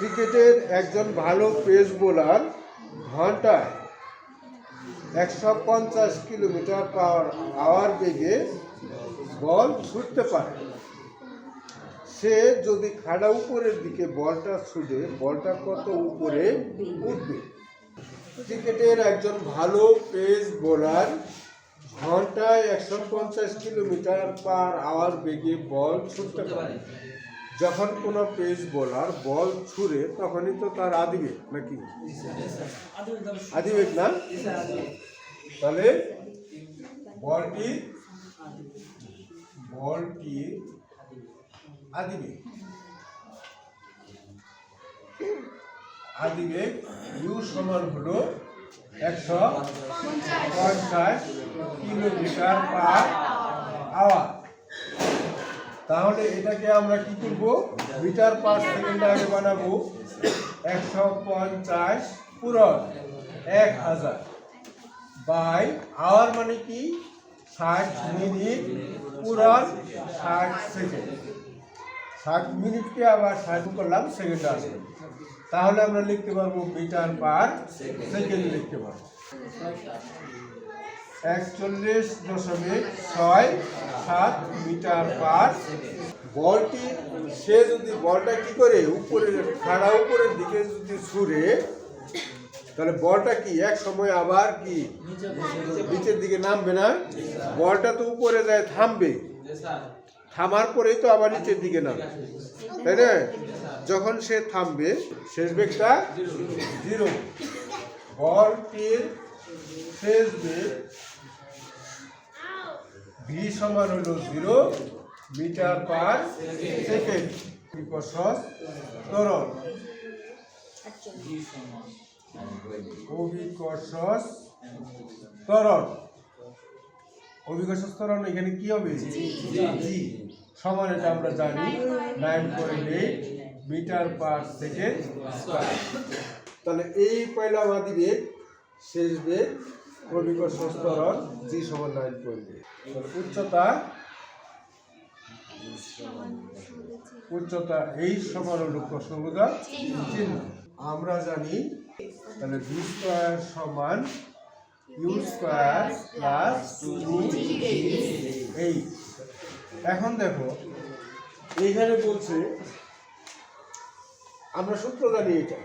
ক্রিকেটের একজন ভালো পেস বোলার ঘন্টায় একশো পঞ্চাশ কিলোমিটার পাওয়ার আওয়ার বেগে বল ছুটতে পারে। সে যদি খাড়া উপরের দিকে বলটা ছুটে বলটা কত উপরে উঠবে? ক্রিকেটের একজন ভালো পেস বোলার ঘন্টায় একশো পঞ্চাশ কিলোমিটার পার আওয়ার বেগে বল ছুটতে পারে। যখন কোনো পেস বোলার বল ছুড়ে, তখনই তো তার আদিবেগ নাকি? আদিবেগ না? তাহলে বলটি বলটি আদিবেগ আদিবেগ ইউ সমান হলো একশো পঞ্চাশ কিলোমিটার পার আওয়ার তাহলে এটাকে আমরা কি করব? মিটার পার সেকেন্ড আগে বানাবো একশো পঞ্চাশ পূরণ এক হাজার বাই আওয়ার মানে কি? ষাট মিনিট পূরণ ষাট সেকেন্ড। ষাট মিনিটকে আবার ষাট করলাম, সেকেন্ড আসবে। তাহলে আমরা লিখতে পারব মিটার পার সেকেন্ড লিখতে পারব। একচল্লিশ দশমিক ছয় সাত মিটার পার বলটি, সে যদি বলটা কি করে উপরে খাড়া উপরের দিকে যদি ছুড়ে, তাহলে বলটা কি এক সময় আবার কি নিচের দিকে নামবে না? বলটা তো উপরে যায়, থামবে। থামার পরেই তো আবার নিচের দিকে নামবে। তাই না? যখন সে থামবে, শেষ বেগটা জিরো। বলটির শেষ বেগ ভি সমান হলো জিরো মিটার পার সেকেন্ড। বিকশস ত্বরণ। অভিকর্ষস ত্বরণ। অভিকর্ষস ত্বরণ এখানে কি হবে? জি সমান এটা আমরা জানি। Nine point eight metre per second তাহলে এই পয়লা বাদি বেগ শেষ বেগ অভিকর্ষস ত্বরণ জি সমান নাইন পয়েন্ট উচ্চতা? উচ্চতা এই সমান হলো প্রশ্নবোধক চিহ্ন। আমরা জানি তাহলে ভি স্কোয়ার সমান ইউ স্কোয়ার প্লাস টু এই এখন দেখো এইখানে বলছে আমরা সূত্র জানি এটা।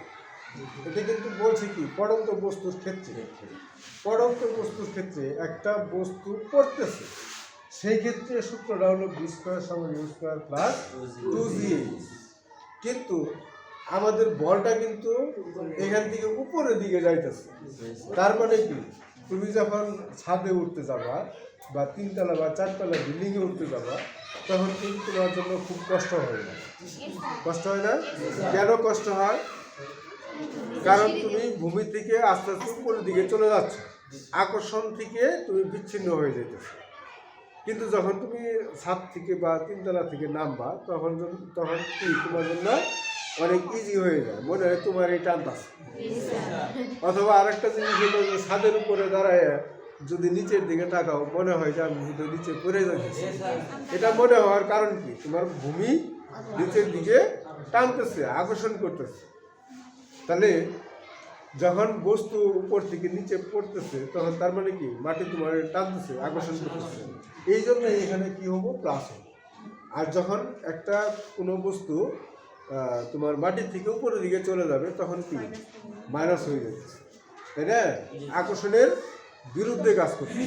এটা কিন্তু বলছে কি, পড়ন্ত বস্তুর ক্ষেত্রে। পড়ন্ত বস্তুর ক্ষেত্রে একটা বস্তু পড়তেছে। সেই ক্ষেত্রে সূত্রটা হলো বি স্কোয়ার সমান u square plus two g কিন্তু আমাদের বলটা কিন্তু এখান থেকে উপরের দিকে যাইতেছে। তার মানে কি, তুমি যখন ছাদে উঠতে যাবা বা তিনতলা বা চারতলা বিল্ডিংয়ে উঠতে যাবা, তখন কিন্তু তোমার জন্য খুব কষ্ট হয় না। কষ্ট হয় না? কেন কষ্ট হয়? কারণ তুমি ভূমি থেকে আস্তে আস্তে উপরের দিকে চলে যাচ্ছ। আকর্ষণ থেকে তুমি বিচ্ছিন্ন হয়ে যেতেছ। কিন্তু যখন তুমি ছাদ থেকে বা তিনতলা থেকে নামবা, তখন তখন কি তোমার জন্য অনেক ইজি হয়ে যায়। মনে হয় তোমার এই টানতাছে অথবা আরেকটা জিনিস হলো যে ছাদের উপরে দাঁড়ায় যদি নিচের দিকে তাকাও, মনে হয় যে আমি হয়তো নিচে পড়ে যাচ্ছি এটা মনে হওয়ার কারণ কি? তোমার ভূমি নিচের দিকে টানতেছে, আকর্ষণ করতেছে। তাহলে যখন বস্তু উপর থেকে নিচে পড়তেছে তখন তার মানে কি? মাটি তোমার টানতেছে আকর্ষণ করতেছে। এই জন্য এখানে কি হব? প্লাস হবে। আর যখন একটা কোনো বস্তু তোমার মাটির থেকে উপরের দিকে চলে যাবে তখন কি? মাইনাস হয়ে যাচ্ছে। তাই না? আকর্ষণের বিরুদ্ধে কাজ করছে।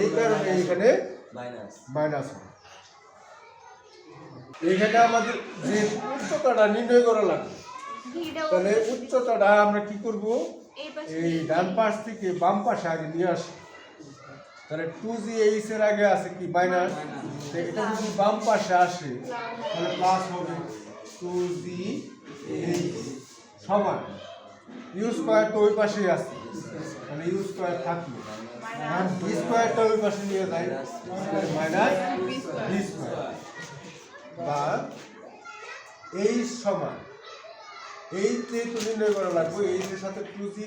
এই কারণে এখানে মাইনাস হয় এখানে আমাদের যে উচ্চতাটা নির্ণয় করা লাগবে তাহলে উচ্চতাটা আমরা কি করব? এই ডান পাশ থেকে বাম পাশে আগে নিয়ে আসি। তাহলে টু জি এইচ এর আগে আছে কি? মাইনাস এটা যদি বাম পাশে আসে তাহলে প্লাস হবে টু জি এইচ সমান। ইউ স্কোয়ার তো ওই পাশেই আছে। তাহলে ইউ স্কোয়ার থাকল। আর বি স্কোয়ারটা ওই পাশে নিয়ে যায়। মাইনাস বি স্কোয়ার বা এই সমান। এই যে তো নির্ণয় করা লাগবে এই যে সাথে টু জি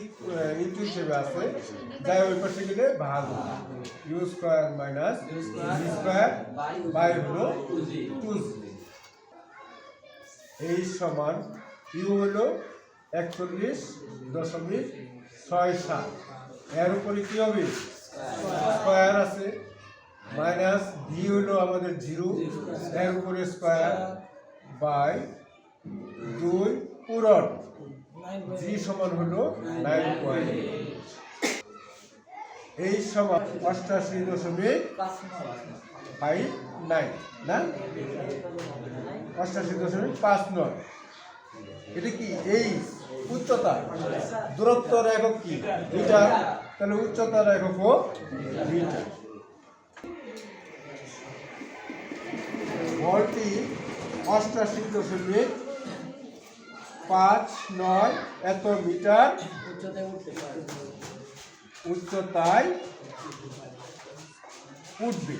ইন্টু হিসেবে আছে যাই ওই পাশে গেলে ভাগ u square minus square by হলো টু জি এই সমান ইউ হলো একচল্লিশ দশমিক ছয় সাত। এর উপরে কী হবে? স্কোয়ার আছে। মাইনাস ভি হলো আমাদের জিরো এর উপরে স্কোয়ার বাই দুই পূরণ। জি সমান হলো নাইন পয়েন্ট এই সমান অষ্টাশি দশমিক ফাইভ নাইন না? অষ্টাশি দশমিক পাঁচ নয়। এটা কি এই উচ্চতা? দূরত্বর একক কি? মিটার। তাহলে উচ্চতার একক মিটার। বলটি অষ্টাশি দশমিক পাঁচ নয় এত মিটার উচ্চতায় উঠবে।